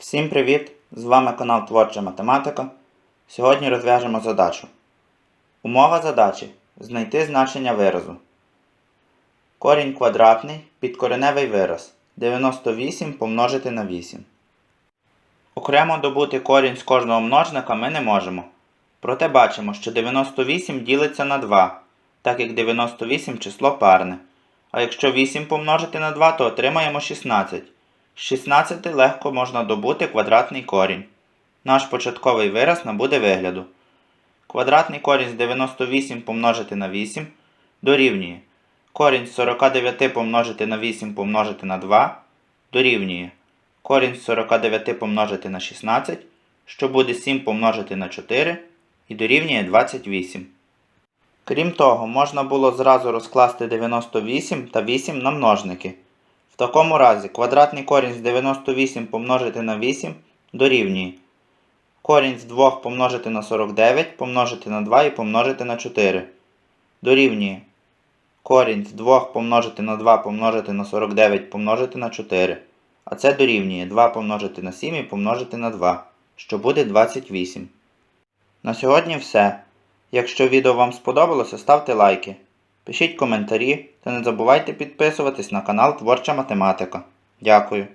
Всім привіт! З вами канал Творча Математика. Сьогодні розв'яжемо задачу. Умова задачі знайти значення виразу. Корінь квадратний підкореневий вираз 98 помножити на 8. Окремо добути корінь з кожного множника ми не можемо. Проте бачимо, що 98 ділиться на 2, так як 98 число парне. А якщо 8 помножити на 2, то отримаємо 16. З 16 легко можна добути квадратний корінь. Наш початковий вираз набуде вигляду. Квадратний корінь з 98 помножити на 8 дорівнює. Корінь з 49 помножити на 8 помножити на 2 дорівнює. Корінь з 49 помножити на 16, що буде 7 помножити на 4 і дорівнює 28. Крім того, можна було зразу розкласти 98 та 8 на множники. Такому разі квадратний корінь з 98 помножити на 8 дорівнює. Корінь з 2 помножити на 49 помножити на 2 і помножити на 4. Дорівнює. Корінь з 2 помножити на 2 помножити на 49 помножити на 4. А це дорівнює 2 помножити на 7 і помножити на 2, що буде 28. На сьогодні все. Якщо відео вам сподобалося, ставте лайки. Пишіть коментарі та не забувайте підписуватись на канал Творча Математика. Дякую.